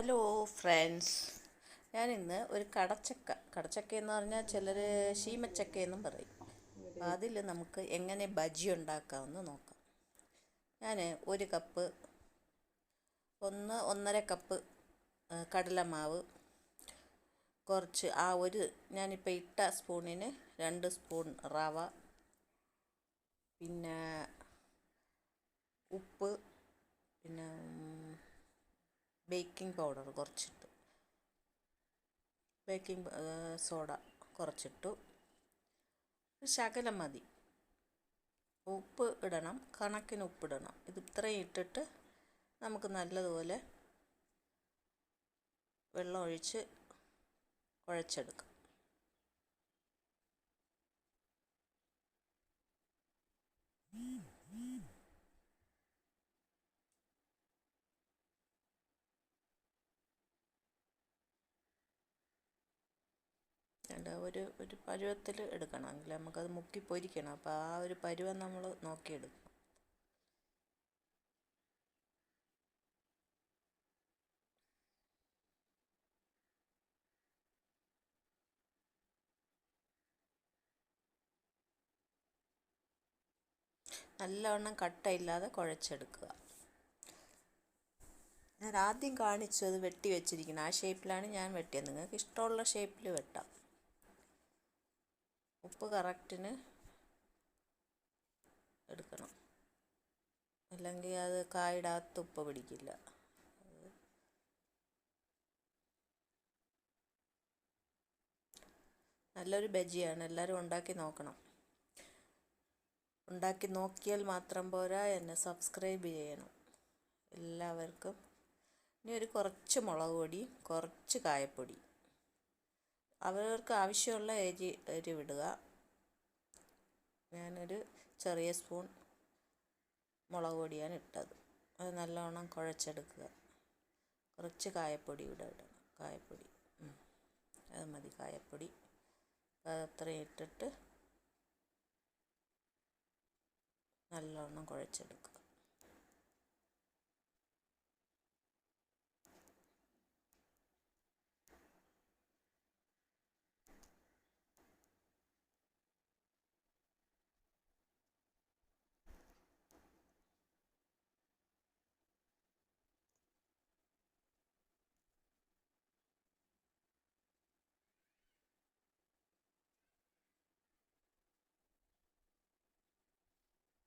Hello friends. ഞാനിന്ന് ഒരു കടച്ചക്ക. കടച്ചക്ക എന്ന് പറഞ്ഞാൽ ചിലർ ശീമച്ചക്ക എന്നും പറയും. അതിൽ നമുക്ക് എങ്ങനെ ബജി ഉണ്ടാക്കാമെന്ന് നോക്കാം. ഞാൻ ഒരു കപ്പ് ഒന്ന് ഒന്നര കപ്പ് കടലമാവ് കുറച്ച് ആ ഒരു ഞാനിപ്പോൾ ഇട്ട സ്പൂണിന് രണ്ട് സ്പൂൺ റവ പിന്നെ ഉപ്പ് പിന്നെ ബേക്കിംഗ് പൗഡർ കുറച്ചിട്ടു. ബേക്കിംഗ് സോഡ കുറച്ചിട്ടു. ശകലം മതി. ഉപ്പ് ഇടണം കണക്കിന് ഉപ്പിടണം ഇത് ഇത്രയും ഇട്ടിട്ട് നമുക്ക് നല്ലതുപോലെ വെള്ളം ഒഴിച്ച് കുഴച്ചെടുക്കാം. വേണ്ട ഒരു ഒരു പരുവത്തിൽ എടുക്കണം എങ്കിൽ നമുക്കത് മുക്കി പൊരിക്കണം അപ്പോൾ ആ ഒരു പരുവം നമ്മൾ നോക്കിയെടുക്കണം. നല്ലവണ്ണം കട്ടയില്ലാതെ കുഴച്ചെടുക്കുക. ഞാൻ ആദ്യം കാണിച്ചു അത് വെട്ടി വെച്ചിരിക്കുന്നത് ആ ഷേപ്പിലാണ് ഞാൻ വെട്ടിയത്. നിങ്ങൾക്ക് ഇഷ്ടമുള്ള ഷേപ്പിൽ വെട്ടാം. ഉപ്പ് കറക്റ്റിന് എടുക്കണം. അല്ലെങ്കിൽ അത് കായിടാത്ത ഉപ്പ് പിടിക്കില്ല. നല്ലൊരു ബജിയാണ്. എല്ലാവരും ഉണ്ടാക്കി നോക്കണം. ഉണ്ടാക്കി നോക്കിയാൽ മാത്രം പോരാ. എന്നെ സബ്സ്ക്രൈബ് ചെയ്യണം. എല്ലാവർക്കും ഇനി ഒരു കുറച്ച് മുളക് പൊടി കുറച്ച് കായപ്പൊടി. അവരവർക്ക് ആവശ്യമുള്ള എരി വിടുക. ഞാനൊരു ചെറിയ സ്പൂൺ മുളക് പൊടിയാണ് ഇട്ടത്. അത് നല്ലവണ്ണം കുഴച്ചെടുക്കുക. കുറച്ച് കായപ്പൊടി ഇവിടെ ഇടണം. കായപ്പൊടി. അത് മതി കായപ്പൊടി. അതത്രയും ഇട്ടിട്ട് നല്ലവണ്ണം കുഴച്ചെടുക്കുക.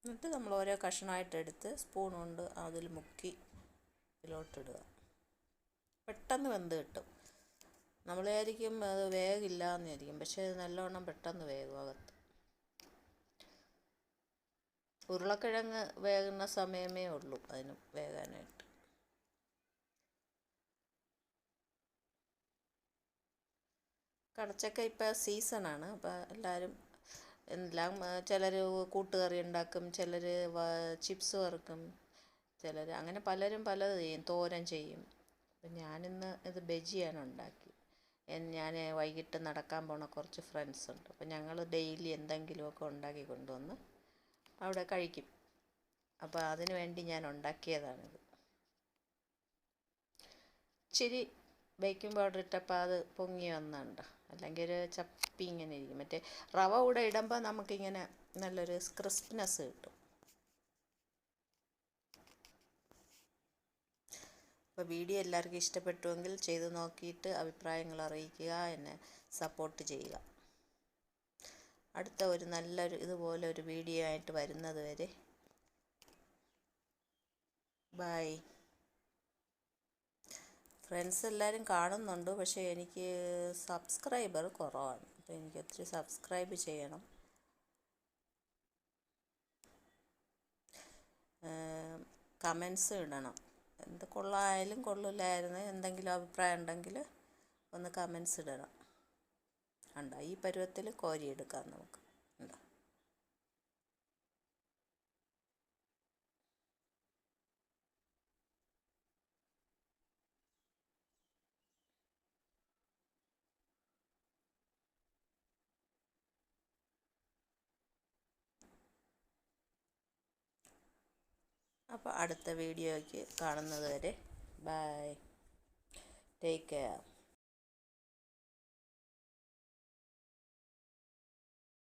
എന്നിട്ട് നമ്മൾ ഓരോ കഷ്ണമായിട്ട് എടുത്ത് സ്പൂൺ കൊണ്ട് അതിൽ മുക്കി ഇതിലോട്ടിടുക. പെട്ടെന്ന് വെന്ത് കിട്ടും. നമ്മൾ ആയിരിക്കും അത് വേഗില്ല എന്നായിരിക്കും പക്ഷേ നല്ലവണ്ണം പെട്ടെന്ന് വേഗം അകത്ത്. ഉരുളക്കിഴങ്ങ് വേകുന്ന സമയമേ ഉള്ളൂ അതിന് വേകാനായിട്ട്. കടച്ചക്ക ഇപ്പോൾ സീസണാണ് അപ്പോൾ എല്ലാവരും എല്ലാം ചിലർ കൂട്ടുകറി ഉണ്ടാക്കും ചിലർ ചിപ്സ് വറുക്കും ചിലർ അങ്ങനെ പലരും പലത് ചെയ്യും തോരൻ ചെയ്യും. അപ്പം ഞാനിന്ന് ഇത് ബജിയാണ് ഉണ്ടാക്കി. ഞാൻ വൈകിട്ട് നടക്കാൻ പോണ കുറച്ച് ഫ്രണ്ട്സ് ഉണ്ട്. അപ്പം ഞങ്ങൾ ഡെയിലി എന്തെങ്കിലുമൊക്കെ ഉണ്ടാക്കി കൊണ്ടുവന്ന് അവിടെ കഴിക്കും. അപ്പോൾ അതിനു വേണ്ടി ഞാൻ ഉണ്ടാക്കിയതാണിത്. ഇച്ചിരി ബേക്കിംഗ് പൗഡർ ഇട്ടപ്പോൾ അത് പൊങ്ങി വന്നുണ്ട്. അല്ലെങ്കിൽ ഒരു ചപ്പി ഇങ്ങനെ ഇരിക്കും. മറ്റേ റവ കൂടെ ഇടുമ്പോൾ നമുക്കിങ്ങനെ നല്ലൊരു ക്രിസ്പിനെസ് കിട്ടും. അപ്പോൾ വീഡിയോ എല്ലാവർക്കും ഇഷ്ടപ്പെട്ടുവെങ്കിൽ ചെയ്ത് നോക്കിയിട്ട് അഭിപ്രായങ്ങൾ അറിയിക്കുക എന്നെ സപ്പോർട്ട് ചെയ്യുക. അടുത്ത ഒരു നല്ലൊരു ഇതുപോലെ ഒരു വീഡിയോ ആയിട്ട് വരുന്നത് വരെ. ബൈ ഫ്രണ്ട്സ് എല്ലാവരും കാണുന്നുണ്ട് പക്ഷേ എനിക്ക് സബ്സ്ക്രൈബർ കുറവാണ്. അപ്പോൾ എനിക്ക് ഒത്തിരി സബ്സ്ക്രൈബ് ചെയ്യണം. കമൻസ് ഇടണം. എന്ത് കൊള്ളായാലും കൊള്ളില്ലായിരുന്നു എന്തെങ്കിലും അഭിപ്രായം ഉണ്ടെങ്കിൽ ഒന്ന് കമൻസ് ഇടണം. ഉണ്ടോ ഈ പരുവത്തിൽ കോരിയെടുക്കാം നമുക്ക്. അപ്പോൾ അടുത്ത വീഡിയോയ്ക്ക് കാണുന്നത് വരെ ബൈ. Take care